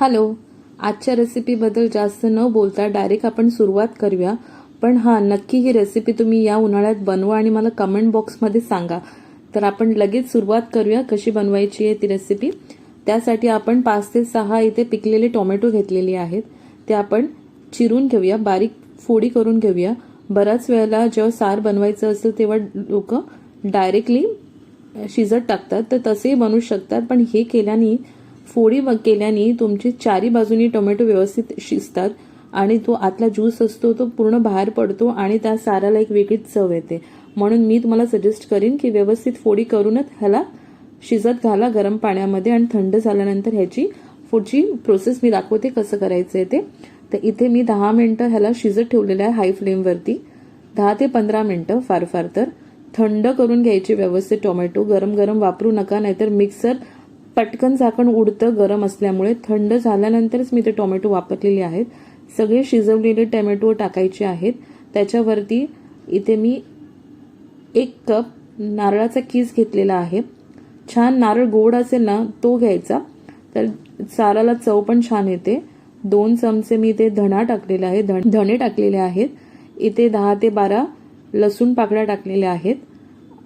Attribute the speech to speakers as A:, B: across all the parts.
A: Hello. आजच्या रेसिपीबद्दल जास्त न बोलता डायरेक्ट आपण सुरुवात करूया. पण हां नक्की ही रेसिपी तुम्ही या उन्हाळ्यात बनवा आणि मला कमेंट बॉक्समध्ये सांगा. तर आपण लगेच सुरुवात करूया कशी बनवायची आहे ती रेसिपी त्यासाठी आपण पाच ते सहा इथे पिकलेले टोमॅटो घेतलेले आहेत. ते आपण चिरून घेऊया बारीक फोडी करून घेऊया. बऱ्याच वेळेला जेव्हा सार बनवायचं असेल तेव्हा लोक डायरेक्टली शिजत टाकतात. तर तसेही बनवू शकतात पण हे केल्याने फोडी ब- केल्याने तुमची चारी बाजूनी टोमॅटो व्यवस्थित शिजतात आणि तो आतला ज्यूस असतो तो पूर्ण बाहेर पडतो आणि त्या साराला एक वेगळीच चव येते. म्हणून मी तुम्हाला सजेस्ट करीन की व्यवस्थित फोडी करूनच ह्याला शिजत घाला गरम पाण्यामध्ये आणि थंड झाल्यानंतर ह्याची पुढची प्रोसेस मी दाखवते कसं करायचं आहे ते. तर इथे मी दहा मिनटं ह्याला शिजत ठेवलेलं आहे हाय फ्लेमवरती दहा ते पंधरा मिनटं फार फार तर. थंड करून घ्यायचे व्यवस्थित टोमॅटो. गरम गरम वापरू नका नाहीतर मिक्सर पटकन झाकण उडतं गरम असल्यामुळे थंड झाल्यानंतरच मी ते टोमॅटो वापरलेले आहेत. सगळे शिजवलेले टोमॅटो टाकायचे आहेत. त्याच्यावरती इथे मी एक कप नारळाचा कीस घेतलेला आहे. छान नारळ गोड असेल ना तो घ्यायचा. तर साराला चव पण छान येते. दोन चमचे मी इथे धणा टाकलेला आहे. धण- धणे टाकलेले आहेत. इथे दहा ते बारा लसूण पाकळ्या टाकलेल्या आहेत.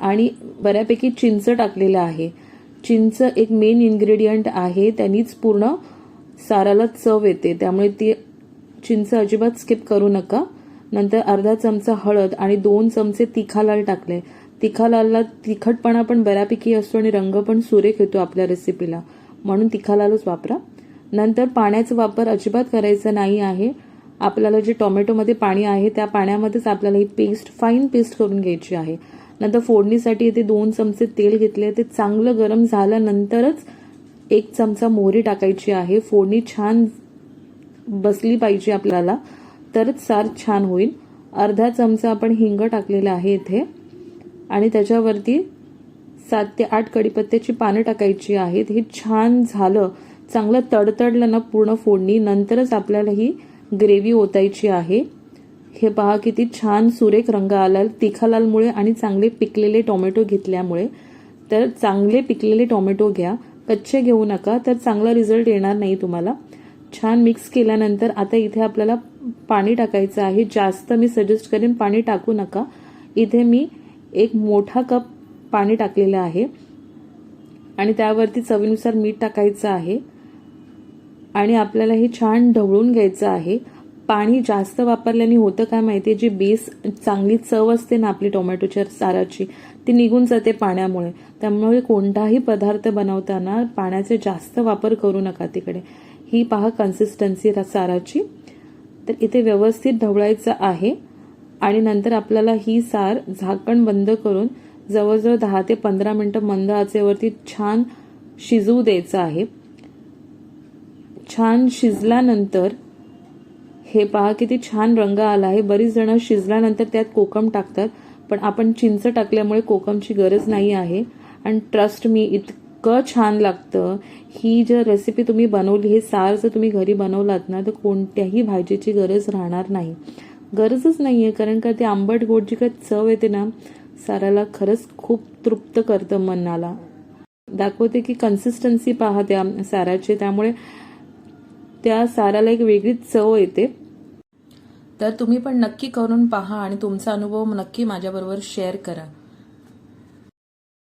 A: आणि बऱ्यापैकी चिंच टाकलेलं आहे. चिंच एक मेन इन्ग्रेडियंट आहे. त्यांनीच पूर्ण साराला चव येते. त्यामुळे ती चिंच अजिबात स्किप करू नका. नंतर अर्धा चमचा हळद आणि दोन चमचे तिखालाल टाकले. तिखालालला तिखटपणा पण बऱ्यापैकी असतो आणि रंग पण सुरेख येतो आपल्या रेसिपीला म्हणून तिखालालच वापरा. नंतर पाण्याचा वापर अजिबात करायचा नाही आहे. आपल्याला जे टोमॅटोमध्ये पाणी आहे त्या पाण्यामध्येच आपल्याला ही पेस्ट फाईन पेस्ट करून घ्यायची आहे. नंतर फोडणीसाठी इथे दोन चमचे तेल घेतले ते चांगलं गरम झाल्यानंतरच एक चमचा मोहरी टाकायची आहे. फोडणी छान बसली पाहिजे आपल्याला तरच सार छान होईल. अर्धा चमचा आपण हिंग टाकलेला आहे इथे. आणि त्याच्यावरती सात ते आठ कडीपत्त्याची पानं टाकायची आहेत. हे छान झालं चांगलं तडतडलं ना पूर्ण फोडणी. नंतरच आपल्याला ही ग्रेव्ही ओतायची आहे. हे पहा किती छान सुरेख रंग आला तिखालालमुळे आणि चांगले पिकलेले टोमॅटो घेतल्यामुळे. तर चांगले पिकलेले टोमॅटो घ्या कच्चे घेऊ नका तर चांगला रिझल्ट येणार नाही तुम्हाला. छान मिक्स केल्यानंतर आता इथे आपल्याला पाणी टाकायचं आहे. जास्त मी सजेस्ट करेन पाणी टाकू नका. इथे मी एक मोठा कप पाणी टाकलेलं आहे. आणि त्यावरती चवीनुसार मीठ टाकायचं आहे. आणि आपल्याला हे छान ढवळून घ्यायचं आहे. पाणी जास्त वापरल्याने होतं काय माहिती जी बेस चांगली चव असते ना आपली टोमॅटोच्या साराची ती निघून जाते पाण्यामुळे. त्यामुळे कोणताही पदार्थ बनवताना पाण्याचे जास्त वापर करू नका तिकडे. ही पहा कन्सिस्टन्सी साराची. तर इथे व्यवस्थित ढवळायचं आहे. आणि नंतर आपल्याला ही सार झाकण बंद करून जवळजवळ दहा ते पंधरा मिनटं मंद आचेवरती छान शिजवू द्यायचं आहे. छान शिजल्यानंतर हे पहा किती छान रंग आला आहे. बरीच जण शिजल्यानंतर त्यात कोकम टाकतात पण आपण चिंच टाकल्यामुळे कोकमची गरज नाही आहे. आणि ट्रस्ट मी इतकं छान लागतं. ही जर रेसिपी तुम्ही बनवली हे सार जर तुम्ही घरी बनवलात ना तर कोणत्याही भाजीची गरज राहणार नाही. गरजच नाही आहे कारण का ते आंबट गोड जी काय चव येते ना साराला खरंच खूप तृप्त करतं मनाला. दाखवते की कन्सिस्टन्सी पहा त्या साराची त्यामुळे त्या साराला एक वेगळीच चव येते. तर तुम्ही पण नक्की करून पहा आणि तुमचा अनुभव नक्की माझ्याबरोबर शेअर करा.